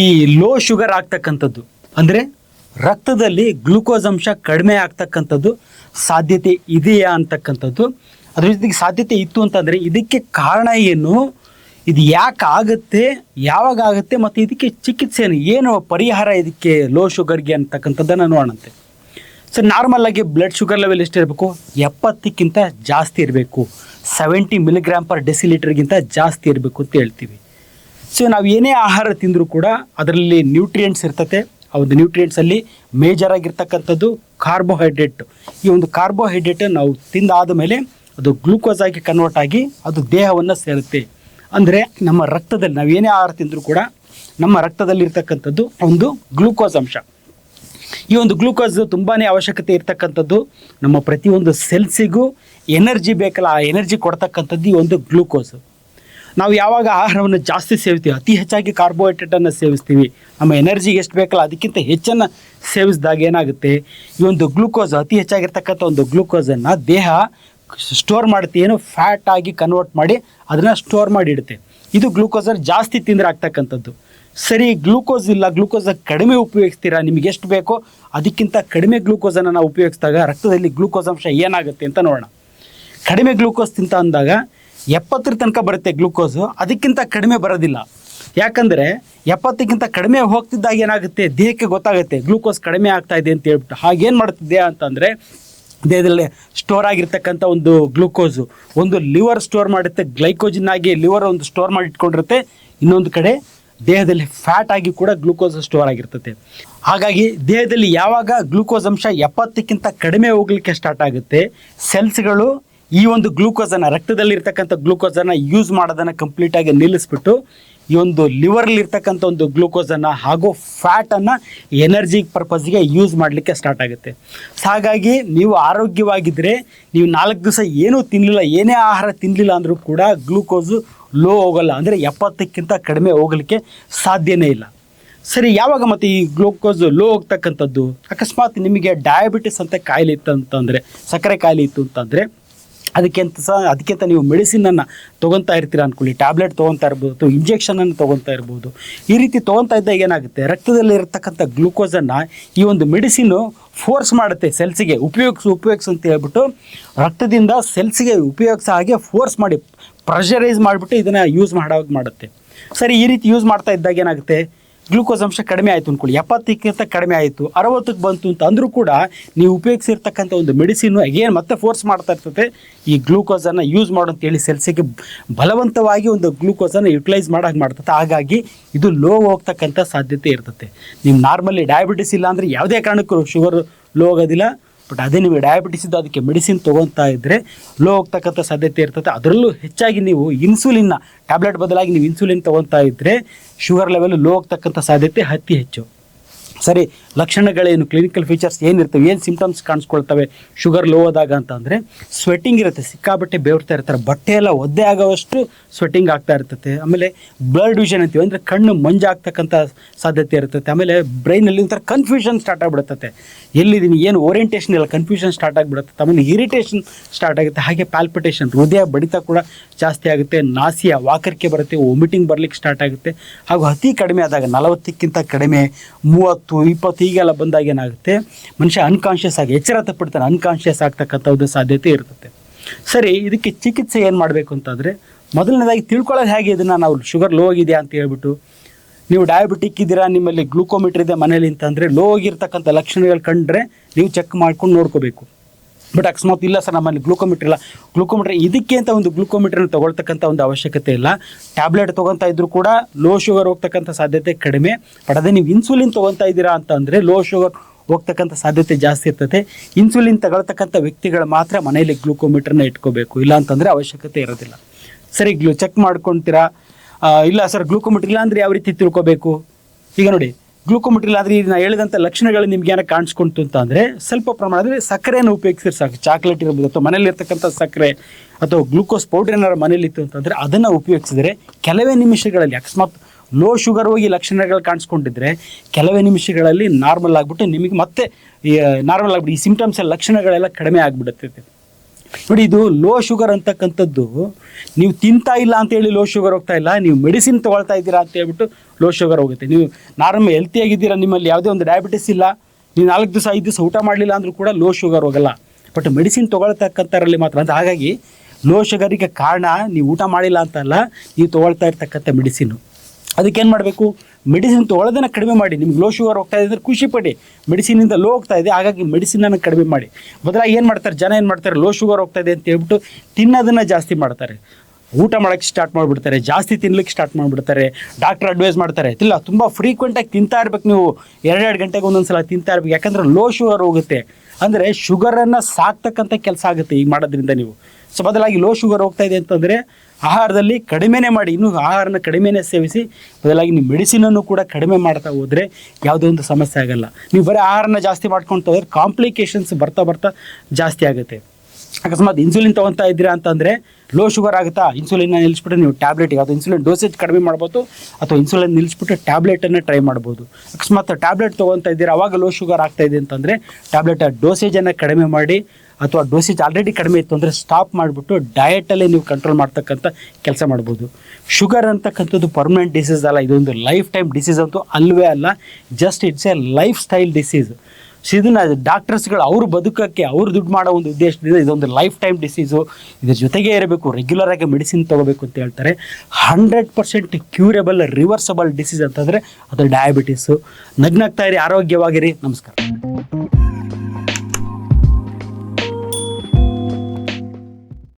ಈ low sugar ಆಗ್ತಕ್ಕಂಥದ್ದು. ಅಂದರೆ ರಕ್ತದಲ್ಲಿ ಗ್ಲೂಕೋಸ್ ಅಂಶ ಕಡಿಮೆ ಆಗ್ತಕ್ಕಂಥದ್ದು ಸಾಧ್ಯತೆ ಇದೆಯಾ ಅಂತಕ್ಕಂಥದ್ದು. ಅದ್ರ ಜೊತೆಗೆ ಸಾಧ್ಯತೆ ಇತ್ತು ಅಂತಂದರೆ ಇದಕ್ಕೆ ಕಾರಣ ಏನು? ಇದು ಯಾಕೆ ಆಗುತ್ತೆ? ಯಾವಾಗ ಆಗುತ್ತೆ? ಮತ್ತು ಇದಕ್ಕೆ ಚಿಕಿತ್ಸೆ ಏನು? ಪರಿಹಾರ ಇದಕ್ಕೆ ಲೋ ಶುಗರ್ಗೆ ಅಂತಕ್ಕಂಥದ್ದನ್ನು ನೋಡೋಣಂತೆ. ಸೊ ನಾರ್ಮಲ್ ಆಗಿ ಬ್ಲಡ್ ಶುಗರ್ ಲೆವೆಲ್ ಎಷ್ಟಿರಬೇಕು? ಎಪ್ಪತ್ತಕ್ಕಿಂತ ಜಾಸ್ತಿ ಇರಬೇಕು. ಸೆವೆಂಟಿ ಮಿಲಿಗ್ರಾಮ್ ಪರ್ ಡೆಸಿಲೀಟರ್ಗಿಂತ ಜಾಸ್ತಿ ಇರಬೇಕು ಅಂತ ಹೇಳ್ತೀವಿ. ಸೊ ನಾವು ಏನೇ ಆಹಾರ ತಿಂದರೂ ಕೂಡ ಅದರಲ್ಲಿ ನ್ಯೂಟ್ರಿಯೆಂಟ್ಸ್ ಇರ್ತತೆ. ಆ ಒಂದು ನ್ಯೂಟ್ರಿಯೆಂಟ್ಸಲ್ಲಿ ಮೇಜರ್ ಆಗಿರ್ತಕ್ಕಂಥದ್ದು ಕಾರ್ಬೋಹೈಡ್ರೇಟ್ ಈ ಒಂದು ಕಾರ್ಬೋಹೈಡ್ರೇಟ್ ನಾವು ತಿಂದಾದ ಮೇಲೆ ಅದು ಗ್ಲೂಕೋಸ್ ಆಗಿ ಕನ್ವರ್ಟ್ ಆಗಿ ಅದು ದೇಹವನ್ನು ಸೇರುತ್ತೆ. ಅಂದರೆ ನಮ್ಮ ರಕ್ತದಲ್ಲಿ ನಾವು ಏನೇ ಆಹಾರ ತಿಂದರೂ ಕೂಡ ನಮ್ಮ ರಕ್ತದಲ್ಲಿರ್ತಕ್ಕಂಥದ್ದು ಒಂದು ಗ್ಲೂಕೋಸ್ ಅಂಶ. ಈ ಒಂದು ಗ್ಲೂಕೋಸ್ ತುಂಬಾ ಅವಶ್ಯಕತೆ ಇರ್ತಕ್ಕಂಥದ್ದು ನಮ್ಮ ಪ್ರತಿಯೊಂದು ಸೆಲ್ಸಿಗೂ ಎನರ್ಜಿ ಬೇಕಲ್ಲ, ಆ ಎನರ್ಜಿ ಕೊಡ್ತಕ್ಕಂಥದ್ದು ಈ ಒಂದು ಗ್ಲೂಕೋಸ್ ನಾವು ಯಾವಾಗ ಆಹಾರವನ್ನು ಜಾಸ್ತಿ ಸೇವಿಸ್ತೀವಿ, ಅತಿ ಹೆಚ್ಚಾಗಿ ಕಾರ್ಬೋಹೈಡ್ರೇಟನ್ನು ಸೇವಿಸ್ತೀವಿ, ನಮ್ಮ ಎನರ್ಜಿ ಎಷ್ಟು ಬೇಕಲ್ಲ, ಅದಕ್ಕಿಂತ ಹೆಚ್ಚನ್ನು ಸೇವಿಸಿದಾಗ ಏನಾಗುತ್ತೆ? ಈ ಒಂದು ಗ್ಲೂಕೋಸ್ ಅತಿ ಹೆಚ್ಚಾಗಿರ್ತಕ್ಕಂಥ ಒಂದು ಗ್ಲೂಕೋಸನ್ನು ದೇಹ ಸ್ಟೋರ್ ಮಾಡುತ್ತೆ, ಏನು ಫ್ಯಾಟ್ ಆಗಿ ಕನ್ವರ್ಟ್ ಮಾಡಿ ಅದನ್ನು ಸ್ಟೋರ್ ಮಾಡಿ ಇಡುತ್ತೆ ಇದು ಗ್ಲೂಕೋಸಲ್ಲಿ ಜಾಸ್ತಿ ತಿಂದರೆ ಆಗ್ತಕ್ಕಂಥದ್ದು ಸರಿ ಗ್ಲೂಕೋಸ್ ಇಲ್ಲ ಗ್ಲೂಕೋಸ ಕಡಿಮೆ ಉಪಯೋಗಿಸ್ತೀರಾ, ನಿಮಗೆ ಎಷ್ಟು ಬೇಕೋ ಅದಕ್ಕಿಂತ ಕಡಿಮೆ ಗ್ಲೂಕೋಸನ್ನು ನಾವು ಉಪಯೋಗಿಸಿದಾಗ ರಕ್ತದಲ್ಲಿ ಗ್ಲೂಕೋಸ್ ಅಂಶ ಏನಾಗುತ್ತೆ ಅಂತ ನೋಡೋಣ. ಕಡಿಮೆ ಗ್ಲೂಕೋಸ್ ತಿಂತ ಅಂದಾಗ ಎಪ್ಪತ್ತರ ತನಕ ಬರುತ್ತೆ ಗ್ಲೂಕೋಸು. ಅದಕ್ಕಿಂತ ಕಡಿಮೆ ಬರೋದಿಲ್ಲ. ಯಾಕಂದರೆ ಎಪ್ಪತ್ತಕ್ಕಿಂತ ಕಡಿಮೆ ಹೋಗ್ತಿದ್ದಾಗ ಏನಾಗುತ್ತೆ? ದೇಹಕ್ಕೆ ಗೊತ್ತಾಗುತ್ತೆ, ಗ್ಲೂಕೋಸ್ ಕಡಿಮೆ ಆಗ್ತಾ ಇದೆ ಅಂತ ಹೇಳ್ಬಿಟ್ಟು. ಹಾಗೇನು ಮಾಡ್ತಿದ್ದೆ ಅಂತಂದರೆ, ದೇಹದಲ್ಲಿ ಸ್ಟೋರ್ ಆಗಿರ್ತಕ್ಕಂಥ ಒಂದು ಗ್ಲೂಕೋಸು. ಒಂದು ಲಿವರ್ ಸ್ಟೋರ್ ಮಾಡುತ್ತೆ ಗ್ಲೈಕೋಜಿನ್ ಆಗಿ ಲಿವರ್ ಒಂದು ಸ್ಟೋರ್ ಮಾಡಿ ಇಟ್ಕೊಂಡಿರುತ್ತೆ. ಇನ್ನೊಂದು ಕಡೆ ದೇಹದಲ್ಲಿ ಫ್ಯಾಟ್ ಆಗಿ ಕೂಡ ಗ್ಲೂಕೋಸ್ ಸ್ಟೋರ್ ಆಗಿರ್ತದೆ ಹಾಗಾಗಿ ದೇಹದಲ್ಲಿ ಯಾವಾಗ ಗ್ಲೂಕೋಸ್ ಅಂಶ ಎಪ್ಪತ್ತಕ್ಕಿಂತ ಕಡಿಮೆ ಹೋಗ್ಲಿಕ್ಕೆ ಸ್ಟಾರ್ಟ್ ಆಗುತ್ತೆ ಸೆಲ್ಸ್ಗಳು ಈ ಒಂದು ಗ್ಲೂಕೋಸನ್ನು, ರಕ್ತದಲ್ಲಿರ್ತಕ್ಕಂಥ ಗ್ಲೂಕೋಸನ್ನು ಯೂಸ್ ಮಾಡೋದನ್ನು ಕಂಪ್ಲೀಟಾಗಿ ನಿಲ್ಲಿಸ್ಬಿಟ್ಟು, ಈ ಒಂದು ಲಿವರಲ್ಲಿ ಇರ್ತಕ್ಕಂಥ ಒಂದು ಗ್ಲೂಕೋಸನ್ನು ಹಾಗೂ ಫ್ಯಾಟನ್ನು ಎನರ್ಜಿ ಪರ್ಪಸ್ಗೆ ಯೂಸ್ ಮಾಡಲಿಕ್ಕೆ ಸ್ಟಾರ್ಟ್ ಆಗುತ್ತೆ. ಸೊ ಹಾಗಾಗಿ ನೀವು ಆರೋಗ್ಯವಾಗಿದ್ದರೆ ನೀವು ನಾಲ್ಕು ದಿವಸ ಏನೂ ತಿನ್ನಲಿಲ್ಲ ಏನೇ ಆಹಾರ ತಿನ್ನಲಿಲ್ಲ ಅಂದರೂ ಕೂಡ ಗ್ಲೂಕೋಸು ಲೋ ಹೋಗಲ್ಲ. ಅಂದರೆ ಎಪ್ಪತ್ತಕ್ಕಿಂತ ಕಡಿಮೆ ಹೋಗಲಿಕ್ಕೆ ಸಾಧ್ಯನೇ ಇಲ್ಲ. ಸರಿ, ಯಾವಾಗ ಮತ್ತೆ ಈ ಗ್ಲೂಕೋಸ್ ಲೋ ಹೋಗ್ತಕ್ಕಂಥದ್ದು? ಅಕಸ್ಮಾತ್ ನಿಮಗೆ ಡಯಾಬಿಟಿಸ್ ಅಂತ ಕಾಯಿಲೆ ಇತ್ತು ಅಂತಂದರೆ, ಸಕ್ಕರೆ ಕಾಯಿಲೆ ಇತ್ತು ಅಂತಂದರೆ ಅದಕ್ಕಿಂತ ಸಹ, ಅದಕ್ಕಿಂತ ನೀವು ಮೆಡಿಸಿನನ್ನು ತೊಗೊತಾ ಇರ್ತೀರ ಅಂದ್ಕೊಳ್ಳಿ ಟ್ಯಾಬ್ಲೆಟ್ ತೊಗೊತಾ ಇರ್ಬೋದು ಇಂಜೆಕ್ಷನನ್ನು ತೊಗೊತಾ ಇರ್ಬೋದು. ಈ ರೀತಿ ತೊಗೊತಾ ಇದ್ದಾಗ ಏನಾಗುತ್ತೆ? ರಕ್ತದಲ್ಲಿ ಇರತಕ್ಕಂಥ ಗ್ಲೂಕೋಸನ್ನು ಈ ಒಂದು ಮೆಡಿಸಿನು ಫೋರ್ಸ್ ಮಾಡುತ್ತೆ ಸೆಲ್ಸಿಗೆ ಉಪಯೋಗಿಸು ಉಪಯೋಗಿಸು ಅಂತ ಹೇಳ್ಬಿಟ್ಟು ರಕ್ತದಿಂದ ಸೆಲ್ಸಿಗೆ ಉಪಯೋಗಿಸೋ ಹಾಗೆ ಫೋರ್ಸ್ ಮಾಡಿ ಪ್ರೆಷರೈಸ್ ಮಾಡಿಬಿಟ್ಟು ಇದನ್ನು ಯೂಸ್ ಮಾಡೋ ಮಾಡುತ್ತೆ. ಸರಿ, ಈ ರೀತಿ ಯೂಸ್ ಮಾಡ್ತಾ ಇದ್ದಾಗ ಏನಾಗುತ್ತೆ? ಗ್ಲೂಕೋಸ್ ಅಂಶ ಕಡಿಮೆ ಆಯಿತು ಅಂದ್ಕೊಳ್ಳಿ ಎಪ್ಪತ್ತಕ್ಕಿಂತ ಕಡಿಮೆ ಆಯಿತು. ಅರವತ್ತಕ್ಕೆ ಬಂತು ಅಂತ ಅಂದರೂ ಕೂಡ ನೀವು ಉಪಯೋಗಿಸಿರ್ತಕ್ಕಂಥ ಒಂದು ಮೆಡಿಸಿನ್ನು ಅಗೇನ್ ಮತ್ತೆ ಫೋರ್ಸ್ ಮಾಡ್ತಾ ಇರ್ತದೆ. ಈ ಗ್ಲೂಕೋಸನ್ನು ಯೂಸ್ ಮಾಡು ಅಂತೇಳಿ ಸೆಲ್ಸಿಗೆ ಬಲವಂತವಾಗಿ ಒಂದು ಗ್ಲೂಕೋಸನ್ನು ಯುಟಿಲೈಸ್ ಮಾಡೋಕೆ ಮಾಡ್ತದೆ. ಹಾಗಾಗಿ ಇದು ಲೋ ಹೋಗ್ತಕ್ಕಂಥ ಸಾಧ್ಯತೆ ಇರ್ತದೆ. ನೀವು ನಾರ್ಮಲಿ ಡಯಾಬಿಟಿಸ್ ಇಲ್ಲ ಅಂದರೆ ಯಾವುದೇ ಕಾರಣಕ್ಕೂ ಶುಗರ್ ಲೋ ಆಗೋದಿಲ್ಲ. ಬಟ್ ಅದೇ ನಿಮಗೆ ಡಯಾಬಿಟಿಸ್ ಇದ್ದು ಅದಕ್ಕೆ ಮೆಡಿಸಿನ್ ತೊಗೊತಾ ಇದ್ದರೆ ಲೋ ಹೋಗ್ತಕ್ಕಂಥ ಸಾಧ್ಯತೆ ಇರ್ತದೆ. ಅದರಲ್ಲೂ ಹೆಚ್ಚಾಗಿ ನೀವು ಇನ್ಸುಲಿನ್ನ ಟ್ಯಾಬ್ಲೆಟ್ ಬದಲಾಗಿ ನೀವು ಇನ್ಸುಲಿನ್ ತೊಗೊತಾ ಇದ್ದರೆ ಶುಗರ್ ಲೆವೆಲ್ ಲೋ ಹೋಗ್ತಕ್ಕಂಥ ಸಾಧ್ಯತೆ ಅತಿ ಹೆಚ್ಚು. ಸರಿ, ಲಕ್ಷಣಗಳೇನು? ಕ್ಲಿನಿಕಲ್ ಫೀಚರ್ಸ್ ಏನಿರ್ತವೆ? ಏನು ಸಿಂಪ್ಟಮ್ಸ್ ಕಾಣಿಸ್ಕೊಳ್ತವೆ? ಶುಗರ್ ಲೋ ಆದಾಗ ಅಂತ ಅಂದರೆ ಸ್ವೆಟ್ಟಿಂಗ್ ಇರುತ್ತೆ ಸಿಕ್ಕಾಬಟ್ಟೆ ಬೇವ್ತಾ ಇರ್ತಾರೆ. ಬಟ್ಟೆ ಎಲ್ಲ ಒದ್ದೆ ಆಗೋವಷ್ಟು ಸ್ವೆಟ್ಟಿಂಗ್ ಆಗ್ತಾ ಇರ್ತದೆ ಆಮೇಲೆ ಬ್ಲಡ್ ವಿಷನ್ ಅಂತೀವಿ. ಅಂದರೆ ಕಣ್ಣು ಮಂಜಾಗ್ತಕ್ಕಂಥ ಸಾಧ್ಯತೆ ಇರ್ತದೆ ಆಮೇಲೆ ಬ್ರೈನಲ್ಲಿ ಒಂಥರ ಕನ್ಫ್ಯೂಷನ್ ಸ್ಟಾರ್ಟ್ ಆಗಿಬಿಡುತ್ತೆ. ಎಲ್ಲಿದ್ದೀನಿ? ಏನು ಓರಿಯಂಟೇಷನ್ ಇಲ್ಲ. ಕನ್ಫ್ಯೂಷನ್ ಸ್ಟಾರ್ಟ್ ಆಗಿಬಿಡುತ್ತೆ. ಆಮೇಲೆ ಇರಿಟೇಷನ್ ಸ್ಟಾರ್ಟ್ ಆಗುತ್ತೆ. ಹಾಗೆ ಪ್ಯಾಲ್ಪಿಟೇಷನ್ ಹೃದಯ ಬಡಿತ ಕೂಡ ಜಾಸ್ತಿ ಆಗುತ್ತೆ. ನಾಸಿಯ ವಾಕರಿಕೆ ಬರುತ್ತೆ. ವಾಮಿಟಿಂಗ್ ಬರಲಿಕ್ಕೆ ಸ್ಟಾರ್ಟ್ ಆಗುತ್ತೆ. ಹಾಗೂ ಅತಿ ಕಡಿಮೆ ಆದಾಗ ನಲವತ್ತಕ್ಕಿಂತ ಕಡಿಮೆ ಮೂವತ್ತು ಇಪ್ಪತ್ತು ಹೀಗೆಲ್ಲ ಬಂದಾಗ ಏನಾಗುತ್ತೆ? ಮನುಷ್ಯ ಅನ್ಕಾನ್ಷಿಯಸ್ ಆಗಿ ಎಚ್ಚರ ತಪ್ಪಿಡ್ತಾನೆ ಅನ್ಕಾನ್ಷಿಯಸ್ ಆಗ್ತಕ್ಕಂಥ ಒಂದು ಸಾಧ್ಯತೆ ಇರ್ತದೆ. ಸರಿ, ಇದಕ್ಕೆ ಚಿಕಿತ್ಸೆ ಏನು ಮಾಡಬೇಕು ಅಂತಂದರೆ, ಮೊದಲನೇದಾಗಿ ತಿಳ್ಕೊಳ್ಳೋದು ಹೇಗೆ ಇದನ್ನು ನಾವು ಶುಗರ್ ಲೋ ಆಗಿದೆಯಾ ಅಂತ ಹೇಳ್ಬಿಟ್ಟು, ನೀವು ಡಯಾಬಿಟಿಕ್ ಇದ್ದೀರಾ, ನಿಮ್ಮಲ್ಲಿ ಗ್ಲೂಕೋಮೀಟರ್ ಇದೆ ಮನೇಲಿ ಅಂತಂದರೆ ಲೋ ಆಗಿರ್ತಕ್ಕಂಥ ಲಕ್ಷಣಗಳು ಕಂಡ್ರೆ ನೀವು ಚೆಕ್ ಮಾಡ್ಕೊಂಡು ನೋಡ್ಕೋಬೇಕು. ಬಟ್ ಅಕಸ್ಮಾತ್ ಇಲ್ಲ ಸರ್, ನಮ್ಮಲ್ಲಿ ಗ್ಲೂಕೋಮೀಟರ್ ಇಲ್ಲ. ಗ್ಲೂಕೋಮೀಟರ್ ಇದಕ್ಕೆ ಅಂತ ಒಂದು ಗ್ಲೂಕೋಮೀಟರ್ನ ತಗೊಳ್ತಕ್ಕಂಥ ಒಂದು ಅವಶ್ಯಕತೆ ಇಲ್ಲ. ಟ್ಯಾಬ್ಲೆಟ್ ತೊಗೊತಾ ಇದ್ರೂ ಕೂಡ ಲೋ ಶುಗರ್ ಹೋಗ್ತಕ್ಕಂಥ ಸಾಧ್ಯತೆ ಕಡಿಮೆ. ಬಟ್ ಅದೇ ನೀವು ಇನ್ಸುಲಿನ್ ತೊಗೊತಾ ಇದ್ದೀರಾ ಅಂತಂದರೆ ಲೋ ಶುಗರ್ ಹೋಗ್ತಕ್ಕಂಥ ಸಾಧ್ಯತೆ ಜಾಸ್ತಿ ಇರ್ತದೆ. ಇನ್ಸುಲಿನ್ ತಗೊಳ್ತಕ್ಕಂಥ ವ್ಯಕ್ತಿಗಳು ಮಾತ್ರ ಮನೆಯಲ್ಲಿ ಗ್ಲೂಕೋಮೀಟರ್ನ ಇಟ್ಕೋಬೇಕು. ಇಲ್ಲ ಅಂತಂದರೆ ಅವಶ್ಯಕತೆ ಇರೋದಿಲ್ಲ. ಸರಿ, ಗ್ಲೂ ಚೆಕ್ ಮಾಡ್ಕೊಳ್ತೀರಾ ಇಲ್ಲ ಸರ್, ಗ್ಲೂಕೋಮೀಟರ್ ಇಲ್ಲ ಅಂದರೆ ಯಾವ ರೀತಿ ತಿಳ್ಕೊಬೇಕು? ಈಗ ನೋಡಿ ಗ್ಲೂಕೋಮೀಟರ್ ಆದರೆ ನಾನು ಹೇಳಿದಂಥ ಲಕ್ಷಣಗಳು ನಿಮ್ಗೆ ಏನೋ ಕಾಣಿಸ್ಕೊಂತು ಅಂತ ಸ್ವಲ್ಪ ಪ್ರಮಾಣದಲ್ಲಿ ಸಕ್ಕರೆಯನ್ನು ಉಪಯೋಗಿಸಿದ್ರೆ ಸಾಕು. ಚಾಕ್ಲೇಟ್ ಇರ್ಬೋದು ಅಥವಾ ಮನೇಲಿರ್ತಕ್ಕಂಥ ಸಕ್ಕರೆ ಅಥವಾ ಗ್ಲೂಕೋಸ್ ಪೌಡರ್ ಮನೇಲಿ ಇತ್ತು ಅಂತಂದರೆ ಅದನ್ನು ಉಪಯೋಗಿಸಿದರೆ ಕೆಲವೇ ನಿಮಿಷಗಳಲ್ಲಿ, ಅಕಸ್ಮಾತ್ ಲೋ ಶುಗರ್ ಹೋಗಿ ಲಕ್ಷಣಗಳು ಕಾಣಿಸ್ಕೊಂಡಿದ್ರೆ ಕೆಲವೇ ನಿಮಿಷಗಳಲ್ಲಿ ನಾರ್ಮಲ್ ಆಗಿಬಿಟ್ಟು ನಿಮಗೆ ಮತ್ತೆ ನಾರ್ಮಲ್ ಆಗಿಬಿಟ್ಟು ಈ ಸಿಂಪ್ಟಮ್ಸ್ ಲಕ್ಷಣಗಳೆಲ್ಲ ಕಡಿಮೆ ಆಗಿಬಿಡುತ್ತೆ. ನೋಡಿ, ಇದು ಲೋ ಶುಗರ್ ಅಂತಕ್ಕಂಥದ್ದು. ನೀವು ತಿಂತಾ ಇಲ್ಲ ಅಂತೇಳಿ ಲೋ ಶುಗರ್ ಹೋಗ್ತಾ ಇಲ್ಲ, ನೀವು ಮೆಡಿಸಿನ್ ತೊಗೊಳ್ತಾ ಇದ್ದೀರಾ ಅಂತ ಹೇಳ್ಬಿಟ್ಟು ಲೋ ಶುಗರ್ ಹೋಗುತ್ತೆ. ನೀವು ನಾರ್ಮಲ್ ಹೆಲ್ತಿಯಾಗಿದ್ದೀರಾ ನಿಮ್ಮಲ್ಲಿ ಯಾವುದೇ ಒಂದು ಡಯಾಬಿಟಿಸ್ ಇಲ್ಲ, ನೀವು ನಾಲ್ಕು ದಿವಸ, ಐದು ದಿವಸ ಊಟ ಮಾಡಲಿಲ್ಲ ಅಂದರೂ ಕೂಡ ಲೋ ಶುಗರ್ ಹೋಗಲ್ಲ. ಬಟ್ ಮೆಡಿಸಿನ್ ತೊಗೊಳ್ತಕ್ಕಂಥರಲ್ಲಿ ಮಾತ್ರ ಅಂತ ಹಾಗಾಗಿ ಲೋ ಶುಗರಿಗೆ ಕಾರಣ, ನೀವು ಊಟ ಮಾಡಿಲ್ಲ ಅಂತಲ್ಲ ನೀವು ತೊಗೊಳ್ತಾ ಇರ್ತಕ್ಕಂಥ ಮೆಡಿಸಿನು. ಅದಕ್ಕೇನು ಮಾಡಬೇಕು? ಮೆಡಿಸಿನ್ ತೊಗೊಳ್ಳೋದನ್ನು ಕಡಿಮೆ ಮಾಡಿ. ನಿಮ್ಗೆ ಲೋ ಶುಗರ್ ಹೋಗ್ತಾ ಇದೆ ಅಂದರೆ ಖುಷಿ ಪಡಿ. ಮೆಡಿಸಿನಿಂದ ಲೋ ಹೋಗ್ತಾ ಇದೆ, ಹಾಗಾಗಿ ಮೆಡಿಸಿನನ್ನು ಕಡಿಮೆ ಮಾಡಿ. ಬದಲಾಗಿ ಏನು ಮಾಡ್ತಾರೆ? ಜನ ಏನು ಮಾಡ್ತಾರೆ? ಲೋ ಶುಗರ್ ಹೋಗ್ತಾ ಇದೆ ಅಂತ ಹೇಳ್ಬಿಟ್ಟು ತಿನ್ನೋದನ್ನು ಜಾಸ್ತಿ ಮಾಡ್ತಾರೆ. ಊಟ ಮಾಡೋಕ್ಕೆ ಸ್ಟಾರ್ಟ್ ಮಾಡಿಬಿಡ್ತಾರೆ. ಜಾಸ್ತಿ ತಿನ್ಲಿಕ್ಕೆ ಸ್ಟಾರ್ಟ್ ಮಾಡಿಬಿಡ್ತಾರೆ. ಡಾಕ್ಟರ್ ಅಡ್ವೈಸ್ ಮಾಡ್ತಾರೆ. ಇಲ್ಲ, ತುಂಬ ಫ್ರೀಕ್ವೆಂಟಾಗಿ ತಿಂತಾ ಇರ್ಬೇಕು ನೀವು. ಎರಡೆರಡು ಗಂಟೆಗೆ ಒಂದೊಂದು ಸಲ ತಿಂತಾ ಇರ್ಬೇಕು. ಯಾಕಂದರೆ ಲೋ ಶುಗರ್ ಹೋಗುತ್ತೆ. ಅಂದರೆ ಶುಗರನ್ನು ಸಾಕ್ತಕ್ಕಂಥ ಕೆಲಸ ಆಗುತ್ತೆ ಈಗ ಮಾಡೋದ್ರಿಂದ ನೀವು. ಸೊ ಬದಲಾಗಿ ಲೋ ಶುಗರ್ ಹೋಗ್ತಾ ಇದೆ ಅಂತಂದರೆ ಆಹಾರದಲ್ಲಿ ಕಡಿಮೆನೇ ಮಾಡಿ, ಇನ್ನೂ ಆಹಾರನ ಕಡಿಮೆನೇ ಸೇವಿಸಿ, ಬದಲಾಗಿ ನೀವು ಮೆಡಿಸಿನನ್ನು ಕೂಡ ಕಡಿಮೆ ಮಾಡ್ತಾ ಹೋದರೆ ಯಾವುದೇ ಒಂದು ಸಮಸ್ಯೆ ಆಗಲ್ಲ. ನೀವು ಬರೀ ಆಹಾರನ ಜಾಸ್ತಿ ಮಾಡ್ಕೊಳ್ತಾ ಹೋದರೆ ಕಾಂಪ್ಲಿಕೇಶನ್ಸ್ ಬರ್ತಾ ಬರ್ತಾ ಜಾಸ್ತಿ ಆಗುತ್ತೆ. ಅಕಸ್ಮಾತ್ ಇನ್ಸುಲಿನ್ ತೊಗೊತಾ ಇದ್ದೀರಾ ಅಂತಂದರೆ ಲೋ ಶುಗರ್ ಆಗುತ್ತಾ? ಇನ್ಸುಲಿನ್ನ ನಿಲ್ಲಿಸ್ಬಿಟ್ಟು ನೀವು ಟ್ಯಾಬ್ಲೆಟ್ ಯಾವುದು ಇನ್ಸುಲಿನ್ ಡೋಸೇಜ್ ಕಡಿಮೆ ಮಾಡ್ಬೋದು, ಅಥವಾ ಇನ್ಸುಲಿನ್ ನಿಲ್ಲಿಸ್ಬಿಟ್ಟು ಟ್ಯಾಬ್ಲೆಟನ್ನು ಟ್ರೈ ಮಾಡ್ಬೋದು. ಅಕಸ್ಮಾತ್ ಟ್ಯಾಬ್ಲೆಟ್ ತೊಗೊತಾ ಇದ್ದೀರಾ, ಅವಾಗ ಲೋ ಶುಗರ್ ಆಗ್ತಾ ಇದೆ ಅಂತಂದರೆ ಟ್ಯಾಬ್ಲೆಟ್ ಡೋಸೇಜನ್ನು ಕಡಿಮೆ ಮಾಡಿ ಅಥವಾ ಡೋಸೇಜ್ ಆಲ್ರೆಡಿ ಕಡಿಮೆ ಇತ್ತು ಅಂದರೆ ಸ್ಟಾಪ್ ಮಾಡಿಬಿಟ್ಟು ಡಯಟಲ್ಲೇ ನೀವು ಕಂಟ್ರೋಲ್ ಮಾಡ್ತಕ್ಕಂಥ ಕೆಲಸ ಮಾಡ್ಬೋದು. ಶುಗರ್ ಅಂತಕ್ಕಂಥದ್ದು ಪರ್ಮನೆಂಟ್ ಡಿಸೀಸ್ ಅಲ್ಲ, ಇದೊಂದು ಲೈಫ್ ಟೈಮ್ ಡಿಸೀಸ್ ಅಂತೂ ಅಲ್ವೇ ಅಲ್ಲ just it's a lifestyle disease so ಇದನ್ನ ಡಾಕ್ಟರ್ಸ್ಗಳು ಅವರು ಬದುಕಕ್ಕೆ ಅವ್ರು ದುಡ್ಡು ಮಾಡೋ ಒಂದು ಉದ್ದೇಶದಿಂದ ಇದೊಂದು ಲೈಫ್ ಟೈಮ್ ಡಿಸೀಸು ಇದ್ರ ಜೊತೆಗೆ ಇರಬೇಕು ರೆಗ್ಯುಲರ್ ಆಗಿ ಮೆಡಿಸಿನ್ ತೊಗೋಬೇಕು ಅಂತ ಹೇಳ್ತಾರೆ. Hundred percent curable reversible disease ಅಂತಂದರೆ ಅದು ಡಯಾಬಿಟೀಸು ನಗ್ನಾಗ್ತಾ ಇರಿ, ಆರೋಗ್ಯವಾಗಿರಿ. ನಮಸ್ಕಾರ.